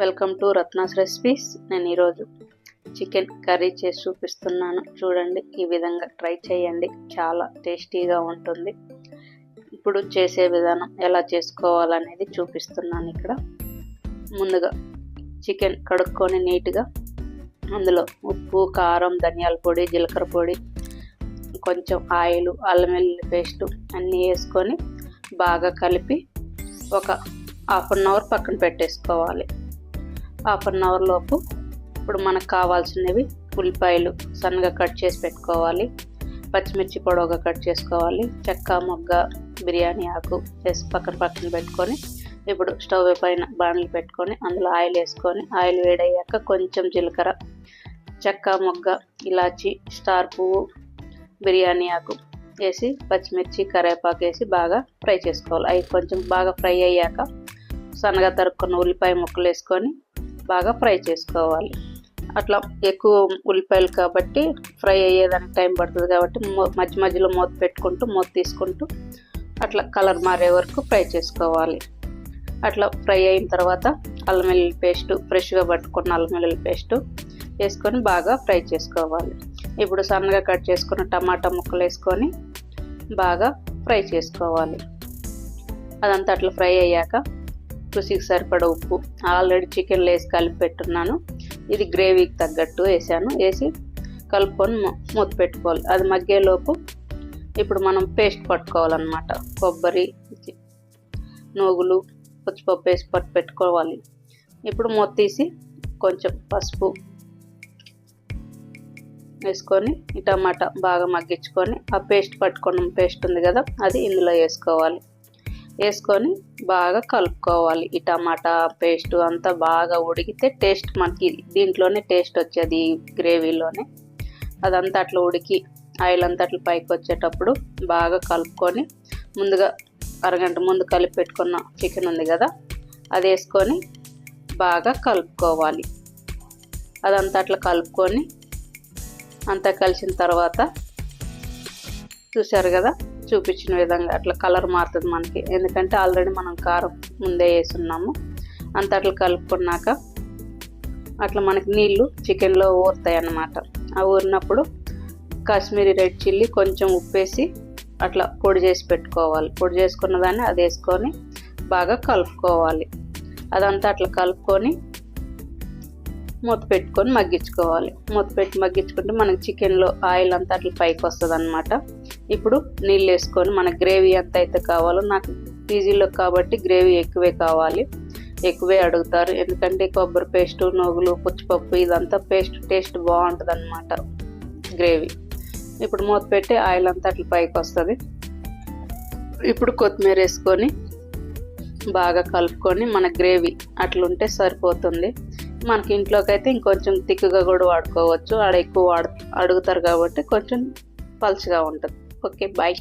Welcome to Ratna's recipes. నేను ఈరోజు chicken curry చేసి చూపిస్తున్నాను. చూడండి ఈ విధంగా ట్రై చేయండి. చాలా టేస్టీగా ఉంటుంది. ఇప్పుడు చేసే విధానం ఎలా చేసుకోవాలనేది చూపిస్తున్నాను ఇక్కడ. ముందుగా చికెన్ కడుక్కొని నీట్గా అందులో ఉప్పు కారం ధనియాల పొడి జీలకర్ర పొడి కొంచెం ఆయిల్ అల్లం వెల్లుల్లి పేస్టు అన్నీ వేసుకొని బాగా కలిపి ఒక హాఫ్ అన్ అవర్ పక్కన పెట్టేసుకోవాలి. హాఫ్ అన్ అవర్ లోపు ఇప్పుడు మనకు కావాల్సినవి ఉల్లిపాయలు సన్నగా కట్ చేసి పెట్టుకోవాలి. పచ్చిమిర్చి పొడవుగా కట్ చేసుకోవాలి. చెక్క మొగ్గ బిర్యానీ ఆకు వేసి పక్కన పక్కన పెట్టుకొని ఇప్పుడు స్టవ్ పైన బాణలు పెట్టుకొని అందులో ఆయిల్ వేసుకొని ఆయిల్ వేడయ్యాక కొంచెం జీలకర్ర చెక్క మొగ్గ ఇలాచి స్టార్ పువ్వు బిర్యానీ ఆకు వేసి పచ్చిమిర్చి కరివేపాకు వేసి బాగా ఫ్రై చేసుకోవాలి. అవి కొంచెం బాగా ఫ్రై అయ్యాక సన్నగా తరుక్కున్న ఉల్లిపాయ ముక్కలు వేసుకొని బాగా ఫ్రై చేసుకోవాలి. అట్లా ఎక్కువ ఉల్లిపాయలు కాబట్టి ఫ్రై అయ్యేదానికి టైం పడుతుంది కాబట్టి మధ్య మధ్యలో మూత పెట్టుకుంటూ మూత తీసుకుంటూ అట్లా కలర్ మారే వరకు ఫ్రై చేసుకోవాలి. అట్లా ఫ్రై అయిన తర్వాత అల్లం వెల్లుల్లి పేస్టు ఫ్రెష్గా పట్టుకున్న అల్లం వెల్లుల్లి పేస్టు వేసుకొని బాగా ఫ్రై చేసుకోవాలి. ఇప్పుడు సన్నగా కట్ చేసుకున్న టమాటా ముక్కలు వేసుకొని బాగా ఫ్రై చేసుకోవాలి. అదంతా అట్లా ఫ్రై అయ్యాక రుచికి సరిపడ ఉప్పు. ఆల్రెడీ చికెన్ వేసి కలిపి పెట్టున్నాను. ఇది గ్రేవీకి తగ్గట్టు వేసాను. వేసి కలుపుకొని మూత పెట్టుకోవాలి. అది మగ్గేలోపు ఇప్పుడు మనం పేస్ట్ పట్టుకోవాలన్నమాట. కొబ్బరి నూగులు పచ్చిపప్పు వేసి పట్టు పెట్టుకోవాలి. ఇప్పుడు మూత తీసి కొంచెం పసుపు వేసుకొని ఈ టమాటా బాగా మగ్గించుకొని ఆ పేస్ట్ పట్టుకున్న పేస్ట్ ఉంది కదా అది ఇందులో వేసుకోవాలి. వేసుకొని బాగా కలుపుకోవాలి. ఈ టమాటా పేస్ట్ అంతా బాగా ఉడికితే టేస్ట్ మనకి దీంట్లోనే టేస్ట్ వచ్చేది గ్రేవీలోనే. అదంతా అట్లా ఉడికి ఆయిల్ అంతా అట్లా పైకి వచ్చేటప్పుడు బాగా కలుపుకొని ముందుగా అరగంట ముందు కలిపి పెట్టుకున్న చికెన్ ఉంది కదా అది వేసుకొని బాగా కలుపుకోవాలి. అదంతా అట్లా కలుపుకొని అంతా కలిసిన తర్వాత చూశారు కదా చూపించిన విధంగా అట్లా కలర్ మారుతుంది మనకి. ఎందుకంటే ఆల్రెడీ మనం కారం ముందే వేసున్నాము. అంత అట్లా కలుపుకున్నాక అట్లా మనకి నీళ్ళు చికెన్లో ఊరుతాయి అన్నమాట ఆ ఊరినప్పుడు కాశ్మీరీ రెడ్ చిల్లీ కొంచెం ఉప్పేసి అట్లా పొడి చేసి పెట్టుకోవాలి. పొడి చేసుకున్న దాన్ని అది వేసుకొని బాగా కలుపుకోవాలి. అదంతా అట్లా కలుపుకొని మూత పెట్టుకొని మగ్గించుకోవాలి. మూత పెట్టి మగ్గించుకుంటే మనకి చికెన్లో ఆయిల్ అంతా అట్లా పైకి వస్తుంది అనమాట ఇప్పుడు నీళ్ళు వేసుకొని మన గ్రేవీ ఎంత అయితే కావాలో నాకు పీజీలో కాబట్టి గ్రేవీ ఎక్కువే కావాలి. ఎక్కువే అడుగుతారు. ఎందుకంటే కొబ్బరి పేస్టు నోగులు పుచ్చిపప్పు ఇదంతా పేస్ట్ టేస్ట్ బాగుంటుంది అనమాట గ్రేవీ. ఇప్పుడు మూత పెట్టి ఆయిల్ అంతా అట్లా పైకి వస్తుంది. ఇప్పుడు కొత్తిమీర వేసుకొని బాగా కలుపుకొని మన గ్రేవీ అట్లుంటే సరిపోతుంది. మనకి ఇంట్లోకి అయితే ఇంకొంచెం తిక్కుగా కూడా వాడుకోవచ్చు. ఆడ ఎక్కువ వాడు అడుగుతారు కాబట్టి కొంచెం పలుచగా ఉంటుంది. Okay bye.